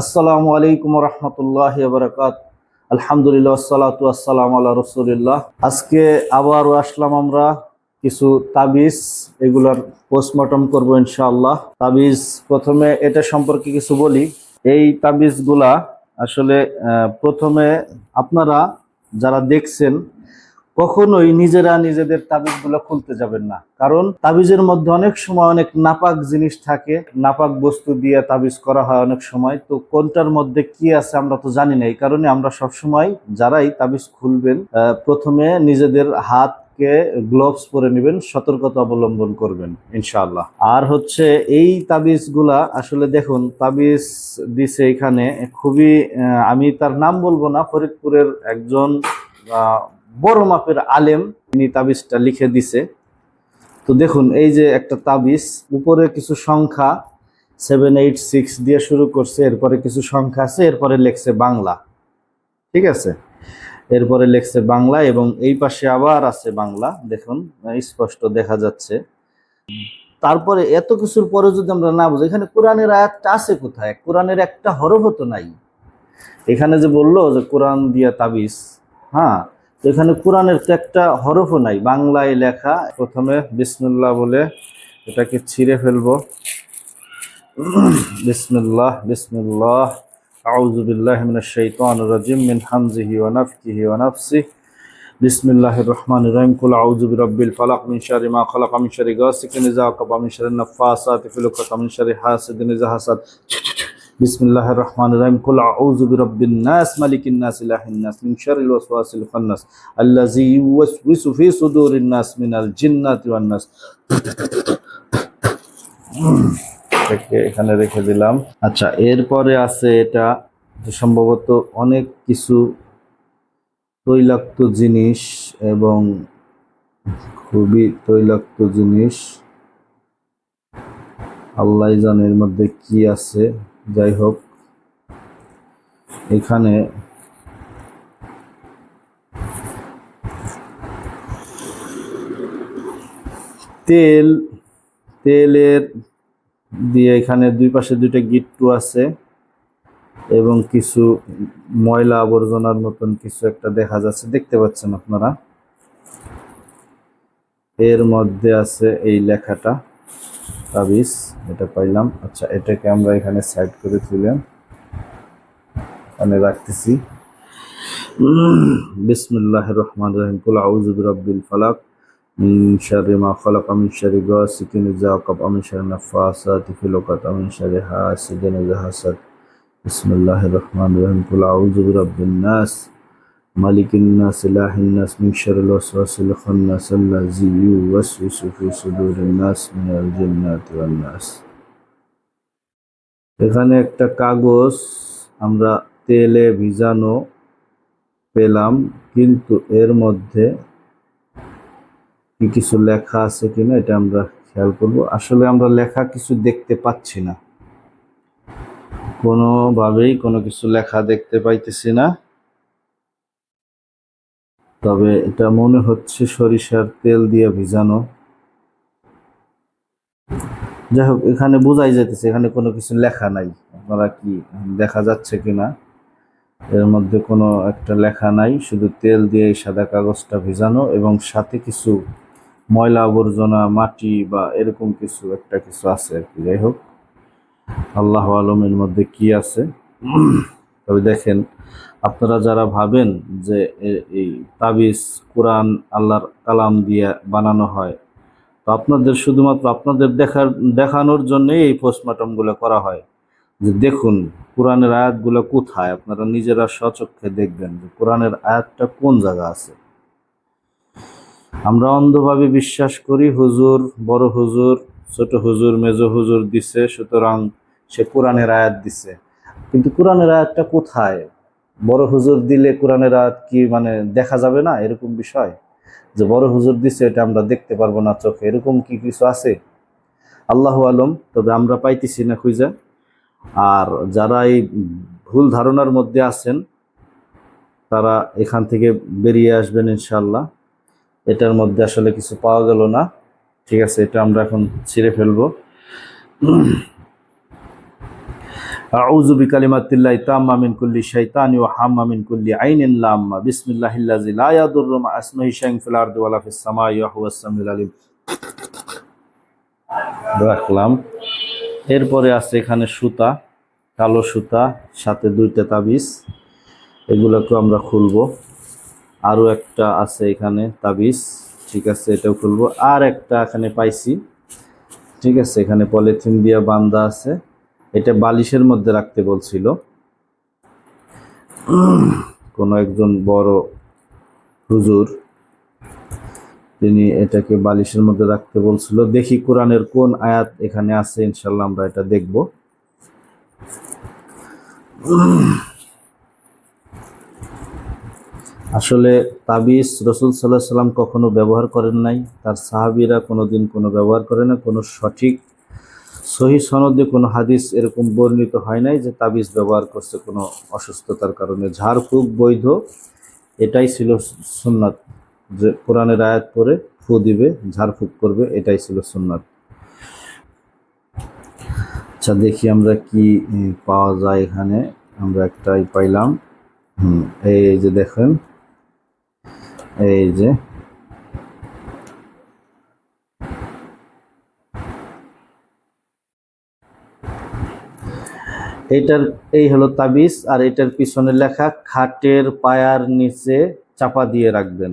আসসালামু আলাইকুম রহমতুল্লাহ বরকাত আলহামদুলিল্লাহ আসসালাতু আসসালাম আল্লাহ রসুলিল্লাহ। আজকে আবারও আসলাম আমরা কিছু তাবিজ, এগুলার পোস্টমর্টম করব ইনশাআল্লাহ। তাবিজ, প্রথমে এটা সম্পর্কে কিছু বলি। এই তাবিজগুলা আসলে প্রথমে আপনারা যারা দেখছেন কখনোই নিজেরা নিজেদের তাবিজগুলো খুলতে যাবেন না। কারণ তাবিজের মধ্যে অনেক সময় অনেক নাপাক জিনিস থাকে, নাপাক বস্তু দিয়ে তাবিজ করা হয় অনেক সময়। তো কোনটার মধ্যে কি আছে আমরা তো জানি না, এই কারণে আমরা সব সময় যারাই তাবিজ খুলবেন প্রথমে নিজেদের হাতকে গ্লোভস পরে নেবেন, সতর্কতা অবলম্বন করবেন, ইনশাআল্লাহ। আর হচ্ছে এই তাবিজগুলা আসলে দেখুন, তাবিজ দিছে এখানে খুবই আমি তার নাম বলব না, ফরিদপুরের একজন বড় মাপের আলেম, তিনি তাবিজটা লিখে দিছে। তো দেখুন, এই যে একটা তাবিজ, উপরে কিছু সংখ্যা সেভেন এইট সিক্স দিয়ে শুরু করছে, এরপরে কিছু সংখ্যা আছে, এরপরে লেখছে বাংলা। ঠিক আছে? এরপরে লেখছে বাংলা এবং এই পাশে আবার আছে বাংলা। দেখুন, স্পষ্ট দেখা যাচ্ছে। তারপরে এত কিছুর পরে যদি আমরা না বুঝি, এখানে কোরআনের আয়াতটা আছে কোথায়? কোরআনের একটা হরফও তো নাই। এখানে যে বলল যে কোরআন দিয়া তাবিজ হ্যাঁ এখানে কোরআনের তো একটা হরফও নাই, বাংলায় লেখা। প্রথমে বিসমুল্লাহ বলে এটাকে ছিঁড়ে ফেলব। বিসমুল্লাহ বিসমুল্লাহ। আউজুবিল্লাহ মিনাশ শাইতানির রাজিম, মিন হামজিহি ওয়া নাফখিহি ওয়া নাফসিহি বিসমিল্লাহির রহমানির রহিম। কুল আউযু বিরাব্বিল ফালাক মিন শাররি মা খালাক মিন শাররি গাসিকিন ইযা ওয়াকাব মিন শাররি নাফাসাতি ফিল উকাদ মিন শাররি হাসিদিন ইযা হাসাদ। বিসমিল্লাহির রহমানির রহিম। কুল আউযু বিরাব্বিন নাস, মালিকিন নাস, ইলাহিন নাস, মিন শাররিল ওয়াসওয়াসিল খান্নাস আল্লাযী ইউওয়াসওয়িসু ফি সুদুরিন নাস মিনাল জিন্নাতি ওয়ান নাস। এখানে রেখে দিলাম। আচ্ছা এরপরে আছে এটা সম্ভবত অনেক কিছু তৈলাক্ত জিনিস এবং খুবই তৈলাক্ত জিনিস। আল্লাহ জানের মধ্যে কি আছে। যাই হোক এখানে তেল, তেলের দিয়ে এখানে দুই পাশে দুইটা গিট্টু আছে এবং কিছু ময়লা আবর্জনার মতন কিছু একটা দেখা যাচ্ছে। দেখতে পাচ্ছেন আপনারা? এর মধ্যে আছে এই লেখাটা। তাবিজ, এটা পাইলাম। আচ্ছা এটাকে আমরা এখানে সাইড করে তুলে এখানে রাখতেছি। বিসমিল্লাহ রহমান রহিম। কুল আউযু বিরাব্বিল ফালাক মিন শাররি মা খালাক মিন শাররি গাসিকিন ইযা ওয়াকাব মিন শাররি নাফাসাতি ফিল উকাদ মিন শাররি হাসিদিন ইযা হাসাদ বিসমিল্লাহির রহমানির রহিম। কুল আউযু বিরাব্বিন নাস। ইলাহিন নাস মিন শাররিল ওয়াসওয়াসিল খান্নাস আল্লাযী ইউওয়াসওয়িসু ফি সুদুরিন নাস মিনাল জিন্নাতি ওয়ান নাস এখানে একটা কাগজ আমরা তেলে ভিজানো পেলাম, কিন্তু এর মধ্যে কি কিছু লেখা আছে কিনা এটা আমরা খেয়াল করব। আসলে আমরা লেখা কিছু দেখতে পাচ্ছি না। কোনোভাবেই কোনো কিছু লেখা দেখতে পাইতেছি না। তবে এটা মনে হচ্ছে সরিষার তেল দিয়ে ভিজানো। যাই হোক এখানে বোঝাই যাইতেছে, এখানে কোনো কিছু লেখা নাই। আপনারা কি দেখা যাচ্ছে কিনা? এর মধ্যে কোনো একটা লেখা নাই, শুধু তেল দিয়ে এই সাদা কাগজটা ভিজানো এবং সাথে কিছু ময়লা আবর্জনা, মাটি বা এরকম কিছু, একটা কিছু আছে আর কি। যাই হোক আল্লাহ আলমের মধ্যে কি আছে? তবে দেখেন, আপনারা যারা ভাবেন যে এই তাবিজ, কোরআন, আল্লাহর কালাম দিয়ে বানানো হয়, তো আপনাদের শুধুমাত্র আপনাদের দেখার, দেখানোর জন্যই এই পোস্টমর্টমগুলো করা হয়। যে দেখুন, কোরআনের আয়াতগুলো কোথায়? আপনারা নিজেরা স্বচক্ষে দেখবেন যে কোরআনের আয়াতটা কোন জায়গা আছে। আমরা অন্ধভাবে বিশ্বাস করি, হুজুর, বড় হুজুর, ছোট হুজুর, মেজ হুজুর দিছে, সুতরাং সে কোরআনের আয়াত দিছে। কিন্তু কোরআনের আয়াতটা কোথায়? বড় হুজুর দিলে কোরআনের আয়াত কি মানে দেখা যাবে না? এরকম বিষয়? যে বড় হুজুর দিচ্ছে এটা আমরা দেখতে পারব না চোখে। এরকম কি কিছু আছে? আল্লাহ আলম, তবে আমরা পাইতেছি না খুঁজে। আর যারা এই ভুল ধারণার মধ্যে আছেন, তারা এখান থেকে বেরিয়ে আসবেন ইনশাল্লাহ এটার মধ্যে আসলে কিছু পাওয়া গেল না। ঠিক আছে, এটা আমরা এখন ছিঁড়ে ফেলব। আউযু বিকালিমাতিল্লাহি তাম্মা মিন কুল্লি শাইতানি ওয়া হাম্মা মিন কুল্লি আইনিন লাম্মা। বিসমিল্লাহিল্লাযী মা ইসমিহি শাইউন ফিল আরদি ওয়ালা ফিস সামাই ওয়া হুয়াস সামিউল আলিম। রাখলাম। এরপরে আছে এখানে সুতা, কালো সুতা, সাথে দুইটা তাবিজ। এগুলোকে আমরা খুলবো। আরও একটা আছে এখানে তাবিজ। ঠিক আছে, এটাও খুলবো। আর একটা এখানে পাইছি। ঠিক আছে, এখানে পলিথিন দিয়ে বান্ধা আছে। এটা বালিশের মধ্যে রাখতে বলছিল। কোনো একজন বড় হুজুর, তিনি এটাকে বালিশের মধ্যে রাখতে বলছিল। দেখি কোরআনের কোন আয়াত এখানে আছে ইনশাল্লাহ আমরা এটা দেখব। আসলে তাবিজ রসুল সাল্লাহ সাল্লাম কখনো ব্যবহার করেন নাই, তার সাহাবিরা কোনোদিন কোনো ব্যবহার করে না, কোনো সঠিক সহি সনদে কোনো হাদিস এরকম বর্ণিত হয় নাই যে তাবিজ ব্যবহার করছে কোনো অসুস্থতার কারণে। ঝাড়ফুঁক বৈধ, এটাই ছিল সুন্নাত। যে কোরআনের আয়াত পরে ফু দিবে, ঝাড়ফুঁক করবে, এটাই ছিল সুন্নাত। আচ্ছা দেখি আমরা কি পাওয়া যায় এখানে। আমরা একটাই পাইলাম। হুম, এই যে দেখেন, এই যে এইটার, এই হলো তাবিজ আর এটার পিছনে লেখা খাটের পায়ার নিচে চাপা দিয়ে রাখবেন।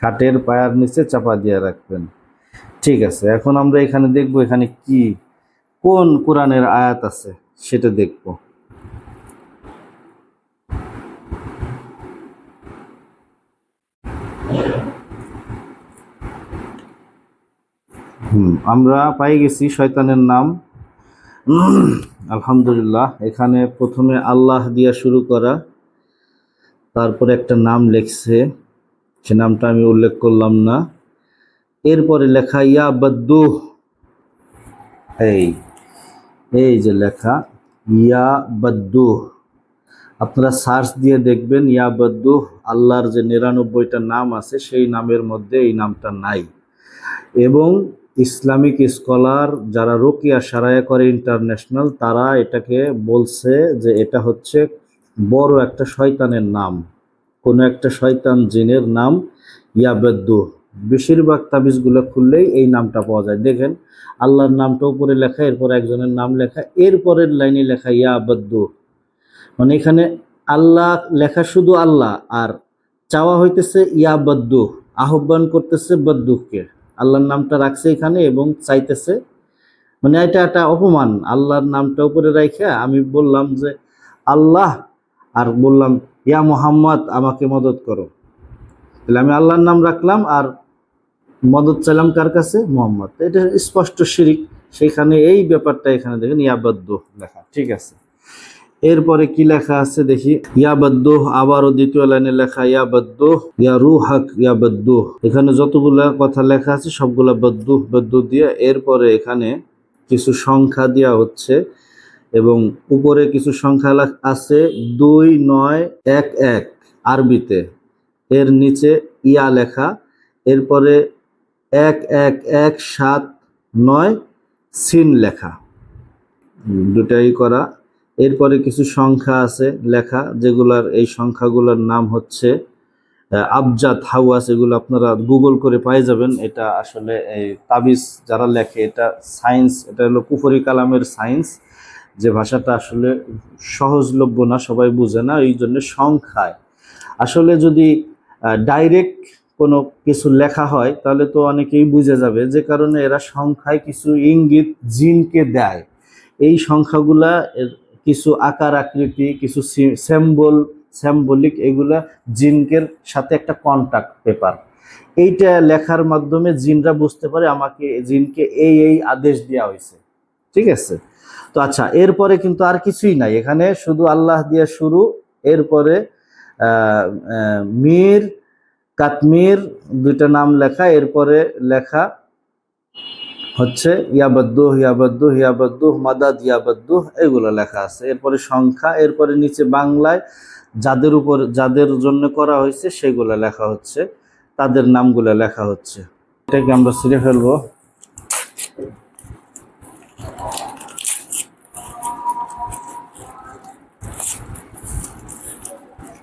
খাটের পায়ার নিচে চাপা দিয়ে রাখবেন। ঠিক আছে, এখন আমরা এখানে দেখব এখানে কি, কোন কোরআনের আয়াত আছে সেটা দেখব। হুম, আমরা পাই গেছি শয়তানের নাম। আলহামদুলিল্লাহ, এখানে প্রথমে আল্লাহ দিয়া শুরু করা, তারপরে একটা নাম লেখছে, সে নামটা আমি উল্লেখ করলাম না। এরপরে লেখা, ইয়া বদ্দু এই এই যে লেখা, ইয়া বদ্দু আপনারা সার্চ দিয়ে দেখবেন, ইয়া বদ্দু আল্লাহর যে নিরানব্বইটা নাম আছে, সেই নামের মধ্যে এই নামটা নাই। এবং ইসলামিক স্কলার যারা রোকিয়া সারায়া করে ইন্টারন্যাশনাল, তারা এটাকে বলছে যে এটা হচ্ছে বড় একটা শয়তানের নাম। কোনো একটা শয়তান জিনের নাম ইয়াবেদ্দু বেশিরভাগ তাবিজগুলো খুললেই এই নামটা পাওয়া যায়। দেখেন, আল্লাহর নামটা উপরে লেখা, এরপর একজনের নাম লেখা, এরপরের লাইনে লেখা ইয়াবদ্দু মানে এখানে আল্লাহ লেখা শুধু আল্লাহ, আর চাওয়া হইতেছে ইয়াবদ্দু আহ্বান করতেছে বদ্দুকে। আল্লাহর নামটা রাখছে এখানে এবং চাইতেছে। মানে এটা একটা অপমান, আল্লাহর নামটা উপরে রাখা আমি বললাম যে, আল্লাহ! আর বললাম, ইয়া মোহাম্মদ, আমাকে মদত করো। তাহলে আমি আল্লাহর নাম রাখলাম আর মদত চাইলাম কার কাছে? মোহাম্মদ। এটা স্পষ্ট শিরিক। সেখানে এই ব্যাপারটা এখানে দেখেন, ইয়াবাদ্দ লেখা। ঠিক আছে। এরপরে কি লেখা আছে দেখি? ইয়াবাদ্দ আবারও দ্বিতীয় লাইনে লেখা ইয়াবাদ্দ ইয়া রু হাক ইয়াবাদ্দ এখানে যতগুলা কথা লেখা আছে, সবগুলা বদ্দু বদ্দু দিয়ে এরপরে এখানে কিছু সংখ্যা দেওয়া হচ্ছে এবং উপরে কিছু সংখ্যা আছে দুই, নয়, এক এক আরবিতে। এর নিচে ইয়া লেখা, এরপরে এক এক এক, সাত, নয়, সিন লেখা। দুটাই করা এরপরে কিছু সংখ্যা আছে লেখা যেগুলার এই সংখ্যাগুলোর নাম হচ্ছে আহ, আবজাদ হাওয়াস এগুলো আপনারা গুগল করে পাই যাবেন। এটা আসলে এই তাবিজ যারা লেখে এটা সায়েন্স এটা হলো কুফরি কালামের সায়েন্স। যে ভাষাটা আসলে সহজলভ্য না সবাই বুঝে না এই জন্য সংখ্যায়। আসলে যদি ডাইরেক্ট কোনো কিছু লেখা হয় তাহলে তো অনেকেই বুঝে যাবে। যে কারণে এরা সংখ্যায় কিছু ইঙ্গিত জিনকে দেয়। এই সংখ্যাগুলা এর কিছু আকার আকৃতি, কিছু স্যাম্বল স্যাম্বলিক এগুলা জিনকের সাথে একটা কন্টাক্ট পেপার এইটা লেখার মাধ্যমে জিনরা বুঝতে পারে আমাকে, জিনকে এই এই আদেশ দেওয়া হয়েছে। ঠিক আছে? তো আচ্ছা এরপরে কিন্তু আর কিছুই নাই। এখানে শুধু আল্লাহ দিয়ে শুরু, এরপরে মীর, কাতমির, দুইটা নাম লেখা, এরপরে লেখা হচ্ছে ইয়াবাদ্দুহ ইয়াবাদ্দুহ ইয়াবাদ্দুহ, মাদাদ, ইয়াবাদ্দুহ, এগুলো লেখা আছে। এরপরে সংখ্যা, এরপরে নিচে বাংলায় যাদের উপর, যাদের জন্য করা হয়েছে সেগুলো লেখা হচ্ছে, তাদের নামগুলো লেখা হচ্ছে। এটাকে আমরা ছিঁড়ে ফেলব।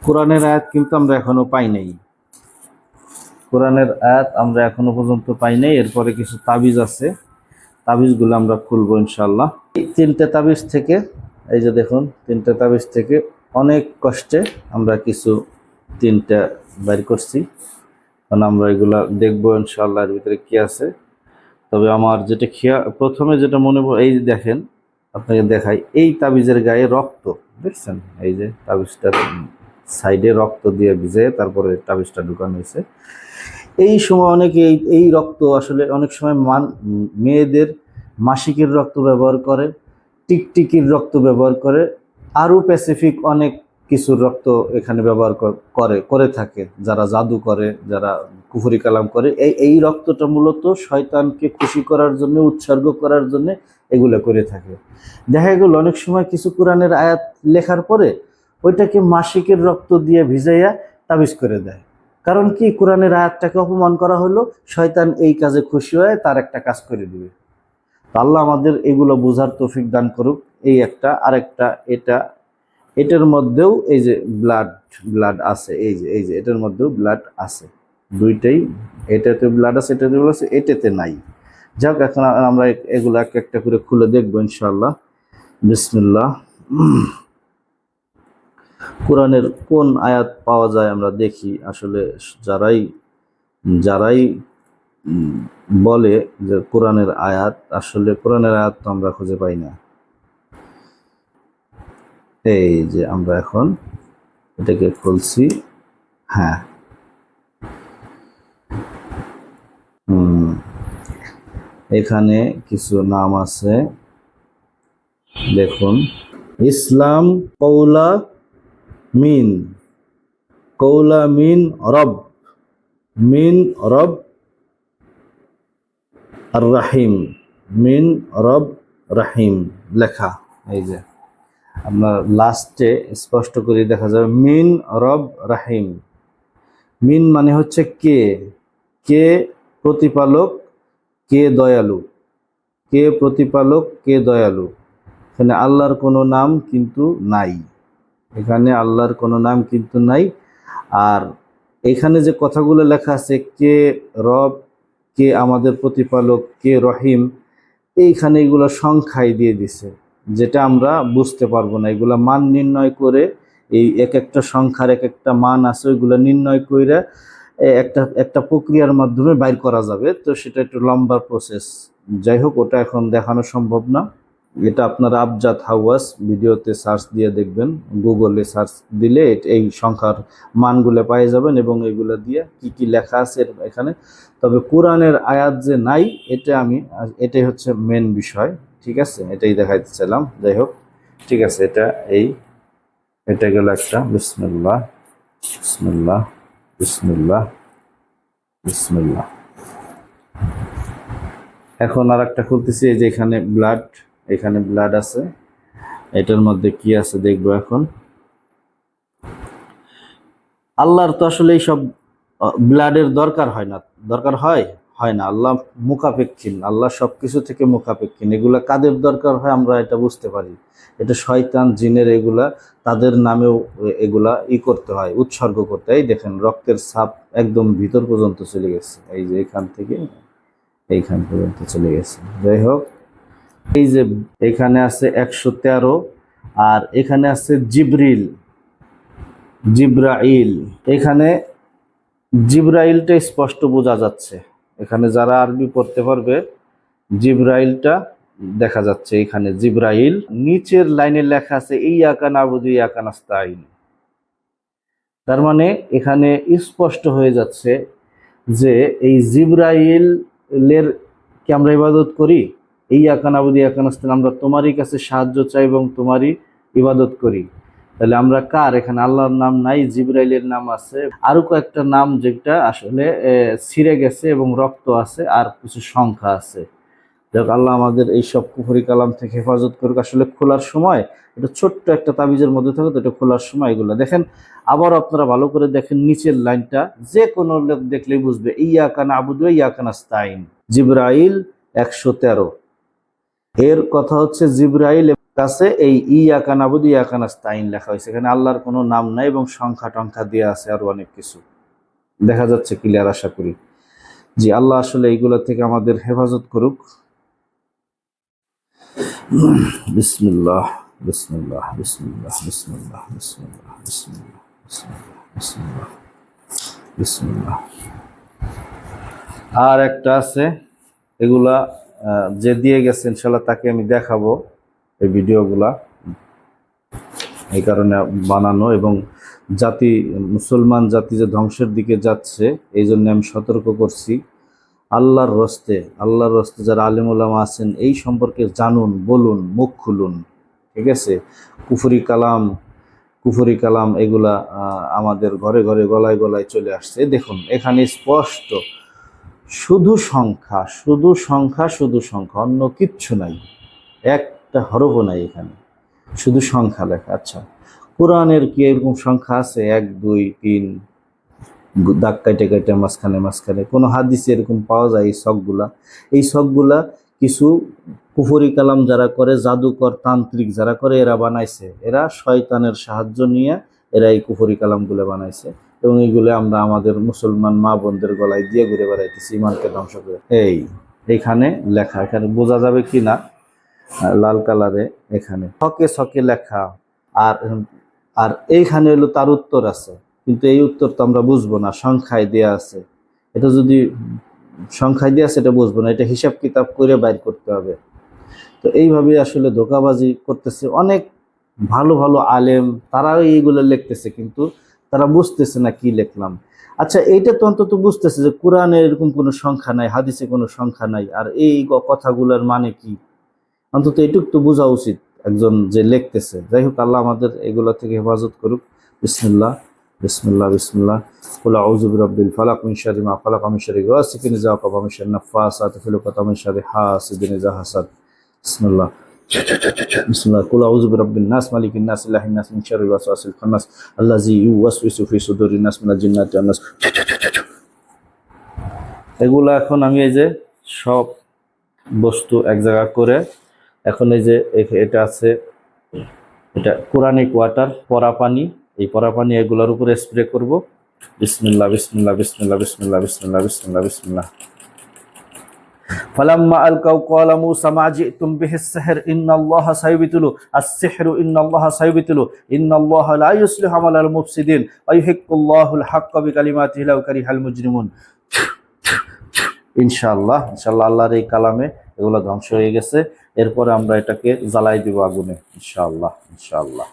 কোরআনের আয়াত কিন্তু আমরা এখনও পাই নাই। কোরআনের আয়াত আমরা এখনও পর্যন্ত পাই নাই, এরপরে কিছু তাবিজ আছে। তাবিজগুলো আমরা খুলবো ইনশাল্লাহ তিনটে তাবিজ থেকে, এই যে দেখুন, তিনটে তাবিজ থেকে অনেক কষ্টে আমরা কিছু তিনটা বের করছি। কারণ আমরা এগুলা দেখব ইনশাল্লাহ এর ভিতরে কি আছে। তবে আমার যেটা খেয়া, প্রথমে যেটা মনে এই দেখেন, আপনাকে দেখাই, এই তাবিজের গায়ে রক্ত, দেখছেন? এই যে তাবিজটার সাইডে রক্ত দিয়ে ভিজে তারপরে তাবিজটা ঢুকানো হয়েছে। এই সময় অনেকে এই এই রক্ত আসলে অনেক সময় মান মেয়েদের মাসিকের রক্ত ব্যবহার করে, টিকটিকির রক্ত ব্যবহার করে, আরও প্যাসিফিক অনেক কিছুর রক্ত এখানে ব্যবহার কর- করে থাকে। যারা জাদু করে, যারা কুফরি কালাম করে, এই এই রক্তটা মূলত শয়তানকে খুশি করার জন্য, উৎসর্গ করার জন্য এগুলো করে থাকে। দেখা গেল অনেক সময় কিছু কোরআনের আয়াত লেখার পরে, ওইটাকে মাসিকের রক্ত দিয়ে ভিজাইয়া তাবিজ করে দেয়। কারণ কি? কোরআনের আয়াতটাকে অপমান করা হলো, শয়তান এই কাজে খুশি হয়ে তার একটা কাজ করে দিবে। আল্লাহ আমাদের এগুলো বোঝার তৌফিক দান করুক। এই একটা, আরেকটা, এটা। এটার মধ্যেও এই যে ব্লাড ব্লাড আছে, এই যে এই যে, এটার মধ্যেও ব্লাড আছে। দুইটাই, এটাতে ব্লাড আছে, এটাতে ব্লাড আছে, এটাতে নাই। যাক, এখন আমরা এগুলো এক একটা করে খুলে দেখব ইনশাল্লাহ বিসমিল্লাহ। কোরআনের কোন আয়াত পাওয়া যায় আমরা দেখি। আসলে যারাই যারাই বলে যে কোরআনের আয়াত, আসলে কোরআনের আয়াত তো আমরা খুঁজে পাই না। এই যে আমরা এখন এটাকে খুলছি। হ্যাঁ। এখানে কিছু নাম আছে। দেখুন। ইসলাম কৌলা মিন। কৌলা মিন রব। মিন রব আর রাহিম মিন রব রাহিম লেখা। এই যে আপনার লাস্টে স্পষ্ট করে দেখা যাবে মিন রব রাহিম। মিন মানে হচ্ছে কে? কে প্রতিপালক, কে দয়ালু? কে প্রতিপালক, কে দয়ালু? এখানে আল্লাহর কোনো নাম কিন্তু নাই। এখানে আল্লাহর কোনো নাম কিন্তু নাই। আর এখানে যে কথাগুলো লেখা আছে, কে রব, কে আমাদের প্রতিপালক, কে রহিম, এইখানে এগুলো সংখ্যায় দিয়ে দিছে, যেটা আমরা বুঝতে পারব না। এগুলা মান নির্ণয় করে, এই এক একটা সংখ্যার এক একটা মান আছে, ওইগুলো নির্ণয় করে একটা একটা প্রক্রিয়ার মাধ্যমে বাইর করা যাবে। তো সেটা একটু লম্বা প্রসেস যাই হোক, ওটা এখন দেখানো সম্ভব না। এটা আপনার আবজাত হাওয়াস, ভিডিওতে সার্চ দিয়ে দেখবেন গুগলে সার্চ দিলে এই সংখ্যার মানগুলো পেয়ে যাবেন এবং এগুলো দিয়ে কি কি লেখা আছে এখানে। তবে কোরআনের আয়াত যে নাই, এটা আমি, এটাই হচ্ছে মেন বিষয়, ঠিক আছে? এটাই দেখাইতে চাইলাম যাই হোক, ঠিক আছে, এটা এই, এটা গেল একটা, বিসমিল্লাহ, বিসমুল্লাহ, বিসমিল্লাহ বিসমিল্লাহ। এখন আর একটা খুলতেছি, এই যে এখানে ব্লাড এখানে ব্লাড আছে। এটার মধ্যে কি আছে দেখব এখন। আল্লাহর তো আসলে এইসব ব্লাডের দরকার হয় না। দরকার হয়? হয় না। আল্লাহ মুখাপেক্ষিন। আল্লাহ সব কিছু থেকে মুখাপেক্ষিন। এগুলা কাদের দরকার হয় আমরা এটা বুঝতে পারি। এটা শয়তান, জিনের এগুলা, তাদের নামেও এগুলা ই করতে হয়, উৎসর্গ করতে এই দেখেন, রক্তের ছাপ একদম ভিতর পর্যন্ত চলে গেছে। এই যে এখান থেকে, এইখান পর্যন্ত চলে গেছে। যাই হোক এই যে এখানে আছে একশো তেরো আর এখানে আছে জিব্রিল, জিব্রাইল। এখানে জিব্রাইলটা স্পষ্ট বোঝা যাচ্ছে। এখানে যারা আরবি পড়তে পারবে, জিব্রাইলটা দেখা যাচ্ছে এখানে, জিব্রাইল। নিচের লাইনে লেখা আছে এই আকান আবুদি আকান আস্তাইন তার মানে এখানে স্পষ্ট হয়ে যাচ্ছে যে এই জিব্রাইলের কি আমরা ইবাদত করি? এই আকান আবুদি আকান আস্তাইন আমরা তোমারই কাছে সাহায্য চাই এবং তোমারই ইবাদত করি। তাহলে আমরা কার? এখানে আল্লাহর নাম নাই, জিব্রাইলের নাম আছে। আরও কয়েকটা নাম যেটা আসলে ছিঁড়ে গেছে এবং রক্ত আছে আর কিছু সংখ্যা আছে। যাক, আল্লাহ আমাদের এই সব কুফরি কালাম থেকে হেফাজত করুক। আসলে খোলার সময়, এটা ছোট্ট একটা তাবিজের মধ্যে থাকে, তো এটা খোলার সময় এগুলো। দেখেন আবার আপনারা ভালো করে দেখেন নিচের লাইনটা। যে কোনো লোক দেখলেই বুঝবে ইয়া কানা আবুদু ইয়া কানা স্তাইন জিব্রাইল একশো তেরো। এর কথা হচ্ছে জিব্রাইল কাছে এই ইয়াকা নাবুদ ইয়াকা নাস্তাইন লেখা হয়েছে। এখানে আল্লাহর কোনো নাম নাই এবং সংখ্যা টংখ্যা দেওয়া আছে আরও অনেক কিছু। দেখা যাচ্ছে ক্লিয়ার আশা করি। জি, আল্লাহ আসলে এইগুলো থেকে আমাদের হেফাজত করুক। বিসমিল্লাহ। আর একটা আছে, এগুলা যে দিয়ে গেছে ইনশাল্লাহ তাকে আমি দেখাবো এই ভিডিওগুলা। এই কারণে বানানো এবং জাতি, মুসলমান জাতি যে ধ্বংসের দিকে যাচ্ছে, এই জন্য আমি সতর্ক করছি। আল্লাহর রস্তে আল্লাহর রস্তে যারা আলিমুল্লামা আছেন, এই সম্পর্কে জানুন, বলুন, মুখ খুলুন, ঠিক আছে? কুফুরি কালাম কুফুরি কালাম এগুলা আমাদের ঘরে ঘরে গলায় গলায় চলে আসছে। দেখুন, এখানে স্পষ্ট শুধু সংখ্যা শুধু সংখ্যা শুধু সংখ্যা, অন্য কিচ্ছু নাই। একটা হরফও নাই এখানে। শুধু সংখ্যা লেখা। আচ্ছা কোরআনের কি এরকম সংখ্যা আছে? এক, দুই, তিন, দাগ কাটে কাটে মাঝখানে মাঝখানে। কোনো হাদিসে এরকম পাওয়া যায় এই শখগুলা? এই শখগুলা কিছু কুফরি কালাম যারা করে, জাদুকর, তান্ত্রিক যারা করে, এরা বানাইছে। এরা শয়তানের সাহায্য নিয়ে এরা এই কুফরি কালামগুলো বানাইছে। এবং এইগুলো আমরা আমাদের মুসলমান মা বোনদের গলায় দিয়ে ঘুরে বেড়াইতেছি, ইমানকে ধ্বংস করে। এই এইখানে লেখা, এখানে বোঝা যাবে কি না? লাল কালারে এখানে। ছকে ছকে লেখা, আর আর এইখানে হলো তার উত্তর আছে। কিন্তু এই উত্তর তো আমরা বুঝব না, সংখ্যায় দেয়া আছে। এটা যদি সংখ্যায় দেয়া আছে, এটা বুঝব না। এটা হিসাব কিতাব করে বাইর করতে হবে। তো এইভাবে আসলে ধোকাবাজি করতেছে। অনেক ভালো ভালো আলেম, তারাও এইগুলো লিখতেছে, কিন্তু তারা বুঝতেছে না কি লিখলাম। আচ্ছা এইটা তো অন্তত বুঝতেছে যে কোরআনে এরকম কোনো সংখ্যা নাই, হাদিসে কোনো সংখ্যা নাই, আর এই কথাগুলোর মানে কি? অন্তত এটুক তো বোঝা উচিত একজন যে লিখতেছে। যাই হোক, আল্লাহ আমাদের এগুলো থেকে হেফাজত করুক। বিসমিল্লাহ বিসমিল্লাহ বিসমিল্লাহ। কুল আউযু বিরাব্বিল ফালাক মিন মা ফালাক মিন শাররি গাসিকিন ইযা ওয়াকাব মিন নাফাসাতি মিন হাসিদিন ইযা হাসাদ। বিসমিল্লাহ। بسم এগুলো এখন আমি এই যে সব বস্তু এক জায়গা করে এখন এই যে এটা আছে এটা কোরআনিক ওয়াটার পরা পানি। এই পরা পানি এগুলোর উপরে স্প্রে করব। বিসমিল্লাহ বিসমিল্লাহ বিসমিল্লাহ বিসমিল্লাহ বিসমিল্লাহ বিসমিল্লাহ বিসমিল্লাহ। ফালাম্মা আলকাউ কলামু সামাজি তুমবিহ সাহের, ইন্নাল্লাহ সাইবিতুলু আসসিহরু ইন্নাল্লাহ সাইবিতুলু ইন্নাল্লাহ লা ইউসলিহু আমালাল মুফসিদিন ওয়া ইউহিক্কুল্লাহুল হাক্কা বিকালিমাতিহি লাউ কারিহাল মুজরিমুন। ইনশাআল্লাহ ইনশাআল্লাহ আল্লাহর এই কালামে এগুলো ধ্বংস হয়ে গেছে। এরপরে আমরা এটাকে জ্বালাই দিব আগুনে ইনশাআল্লাহ ইনশাআল্লাহ।